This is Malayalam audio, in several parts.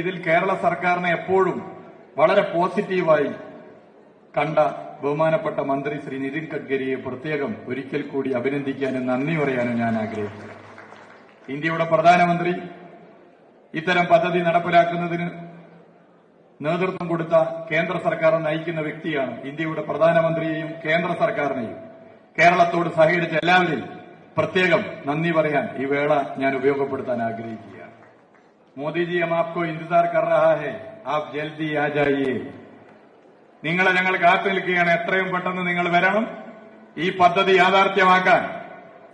ഇതിൽ കേരള സർക്കാരിനെ എപ്പോഴും വളരെ പോസിറ്റീവായി കണ്ട ബഹുമാനപ്പെട്ട മന്ത്രി ശ്രീ നിതിൻ ഗഡ്കരിയെ പ്രത്യേകം ഒരിക്കൽ കൂടി അഭിനന്ദിക്കാനും നന്ദി പറയാനും ഞാൻ ആഗ്രഹിക്കുന്നു. ഇന്ത്യയുടെ പ്രധാനമന്ത്രി ഇത്തരം പദ്ധതി നടപ്പിലാക്കുന്നതിന് നേതൃത്വം കൊടുത്ത കേന്ദ്ര സർക്കാർ നയിക്കുന്ന വ്യക്തിയാണ് ഇന്ത്യയുടെ പ്രധാനമന്ത്രിയെയും കേന്ദ്ര സർക്കാരിനെയും. കേരളത്തോട് സഹകരിച്ച എല്ലാവരെയും പ്രത്യേകം നന്ദി പറയാൻ ഈ വേള ഞാൻ ഉപയോഗപ്പെടുത്താൻ മോദിജി ഹം ആപ്കോ ഇന്തിസാർ കർ ആപ് ജൽദി ആ ജായി നിങ്ങളെ ഞങ്ങൾ കാത്തു നിൽക്കുകയാണ് എത്രയും പെട്ടെന്ന് നിങ്ങൾ വരണം. ഈ പദ്ധതി യാഥാർത്ഥ്യമാക്കാൻ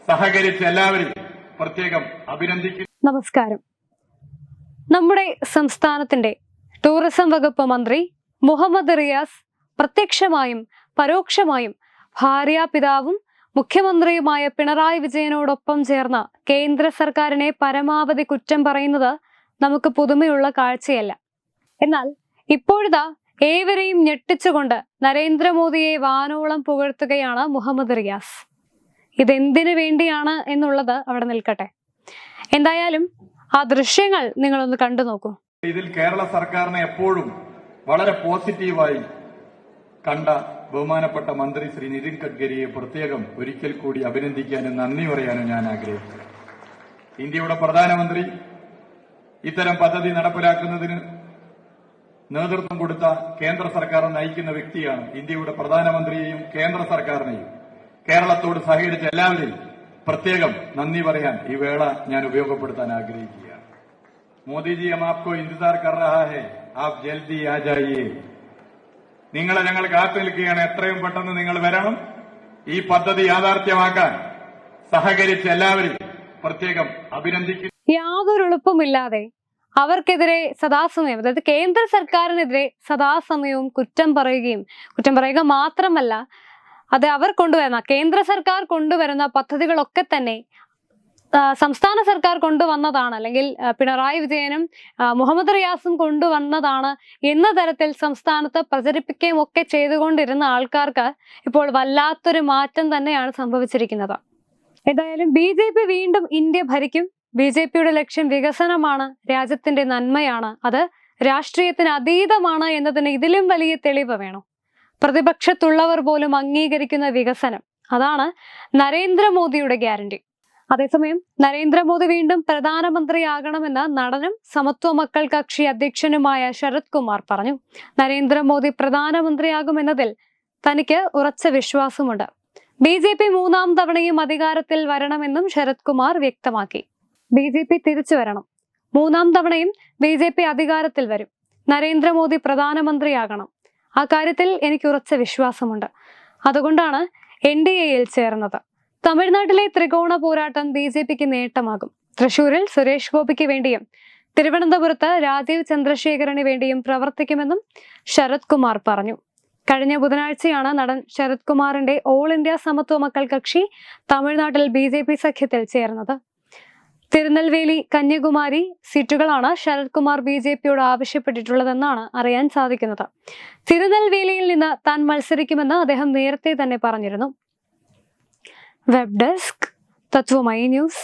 സഹകരിച്ച എല്ലാവരും പ്രത്യേകം അഭിനന്ദിക്കുന്നു നമസ്കാരം. നമ്മുടെ സംസ്ഥാനത്തിന്റെ ടൂറിസം വകുപ്പ് മന്ത്രി മുഹമ്മദ് റിയാസ് പ്രത്യക്ഷമായും പരോക്ഷമായും ഭാര്യാപിതാവും മുഖ്യമന്ത്രിയുമായ പിണറായി വിജയനോടൊപ്പം ചേർന്ന കേന്ദ്ര സർക്കാരിനെ പരമാവധി കുറ്റം പറയുന്നത് നമുക്ക് പുതുമയുള്ള കാഴ്ചയല്ല. എന്നാൽ ഇപ്പോഴിതാ ഏവരെയും ഞെട്ടിച്ചുകൊണ്ട് നരേന്ദ്രമോദിയെ വാനോളം പുകഴ്ത്തുകയാണ് മുഹമ്മദ് റിയാസ്. ഇതെന്തിനു വേണ്ടിയാണ് എന്നുള്ളത് അവിടെ നിൽക്കട്ടെ. എന്തായാലും ആ ദൃശ്യങ്ങൾ നിങ്ങളൊന്ന് കണ്ടു നോക്കൂ. ഇതിൽ കേരള സർക്കാരിനെ എപ്പോഴും വളരെ പോസിറ്റീവായി കണ്ട ബഹുമാനപ്പെട്ട മന്ത്രി ശ്രീ നിതിൻ ഗഡ്കരിയെ പ്രത്യേകം ഒരിക്കൽ കൂടി അഭിനന്ദിക്കാനും നന്ദി പറയാനും ഞാൻ ആഗ്രഹിക്കുന്നു. ഇന്ത്യയുടെ പ്രധാനമന്ത്രി ഇത്തരം പദ്ധതി നടപ്പിലാക്കുന്നതിന് നേതൃത്വം കൊടുത്ത കേന്ദ്ര സർക്കാർ നയിക്കുന്ന വ്യക്തിയാണ് ഇന്ത്യയുടെ പ്രധാനമന്ത്രിയെയും കേന്ദ്ര സർക്കാരിനെയും. കേരളത്തോട് സഹകരിച്ച എല്ലാവരെയും പ്രത്യേകം നന്ദി പറയാൻ ഈ വേള ഞാൻ ഉപയോഗപ്പെടുത്താൻ ആഗ്രഹിക്കുകയാണ്. മോദിജി ഹം ആപ്കോ ഇന്റസാർ കർ രഹാ ആപ് ജൽദി ആ നിങ്ങളെ ഞങ്ങൾ കാത്തു നിൽക്കുകയാണ് എത്രയും പെട്ടെന്ന് നിങ്ങൾ വരണം. ഈ പദ്ധതി യാഥാർത്ഥ്യമാക്കാൻ സഹകരിച്ച എല്ലാവരെയും പ്രത്യേകം അഭിനന്ദിക്കുന്നു. യാതൊരു എളുപ്പമില്ലാതെ അവർക്കെതിരെ സദാസമയം അതായത് കേന്ദ്ര സർക്കാരിനെതിരെ സദാസമയവും കുറ്റം പറയുകയും കുറ്റം പറയുക മാത്രമല്ല അത് അവർ കൊണ്ടുവരുന്ന കേന്ദ്ര സർക്കാർ കൊണ്ടുവരുന്ന പദ്ധതികളൊക്കെ തന്നെ സംസ്ഥാന സർക്കാർ കൊണ്ടുവന്നതാണ് അല്ലെങ്കിൽ പിണറായി വിജയനും മുഹമ്മദ് റിയാസും കൊണ്ടുവന്നതാണ് എന്ന തരത്തിൽ സംസ്ഥാനത്ത് പ്രചരിപ്പിക്കുകയും ഒക്കെ ചെയ്തുകൊണ്ടിരുന്ന ആൾക്കാർക്ക് ഇപ്പോൾ വല്ലാത്തൊരു മാറ്റം തന്നെയാണ് സംഭവിച്ചിരിക്കുന്നത്. ഏതായാലും ബി ജെ പി വീണ്ടും ഇന്ത്യ ഭരിക്കും. ബി ജെ പിയുടെ ലക്ഷ്യം വികസനമാണ് രാജ്യത്തിന്റെ നന്മയാണ്. അത് രാഷ്ട്രീയത്തിന് അതീതമാണ് എന്നതിന് ഇതിലും വലിയ തെളിവ് വേണം. പ്രതിപക്ഷത്തുള്ളവർ പോലും അംഗീകരിക്കുന്ന വികസനം. അതാണ് നരേന്ദ്രമോദിയുടെ ഗ്യാരണ്ടി. അതേസമയം നരേന്ദ്രമോദി വീണ്ടും പ്രധാനമന്ത്രിയാകണമെന്ന് നടനും സമത്വ മക്കൾ കക്ഷി അധ്യക്ഷനുമായ ശരത് കുമാർ പറഞ്ഞു. നരേന്ദ്രമോദി പ്രധാനമന്ത്രിയാകുമെന്നതിൽ തനിക്ക് ഉറച്ച വിശ്വാസമുണ്ട്. ബി ജെ പി മൂന്നാം തവണയും അധികാരത്തിൽ വരണമെന്നും ശരത് കുമാർ വ്യക്തമാക്കി. ബി ജെ പി തിരിച്ചു വരണം. മൂന്നാം തവണയും ബി ജെ പി അധികാരത്തിൽ വരും. നരേന്ദ്രമോദി പ്രധാനമന്ത്രിയാകണം. അക്കാര്യത്തിൽ കാര്യത്തിൽ എനിക്ക് ഉറച്ച വിശ്വാസമുണ്ട്. അതുകൊണ്ടാണ് എൻ ഡി എയിൽ ചേർന്നത്. തമിഴ്നാട്ടിലെ ത്രികോണ പോരാട്ടം ബി ജെ പിക്ക് നേട്ടമാകും. തൃശൂരിൽ സുരേഷ് ഗോപിക്ക് വേണ്ടിയും തിരുവനന്തപുരത്ത് രാജീവ് ചന്ദ്രശേഖരന് വേണ്ടിയും പ്രവർത്തിക്കുമെന്നും ശരത് കുമാർ പറഞ്ഞു. കഴിഞ്ഞ ബുധനാഴ്ചയാണ് നടൻ ശരത് കുമാറിന്റെ ഓൾ ഇന്ത്യ സമത്വ മക്കൾ കക്ഷി തമിഴ്നാട്ടിൽ ബി ജെ പി സഖ്യത്തിൽ ചേർന്നത്. തിരുനെൽവേലി കന്യാകുമാരി സീറ്റുകളാണ് ശരത് കുമാർ ബി ജെ പിയോട് ആവശ്യപ്പെട്ടിട്ടുള്ളതെന്നാണ് അറിയാൻ സാധിക്കുന്നത്. തിരുനെൽവേലിയിൽ നിന്ന് താൻ മത്സരിക്കുമെന്ന് അദ്ദേഹം നേരത്തെ തന്നെ പറഞ്ഞിരുന്നു. വെബ് ഡെസ്ക് തത്വമൈ ന്യൂസ്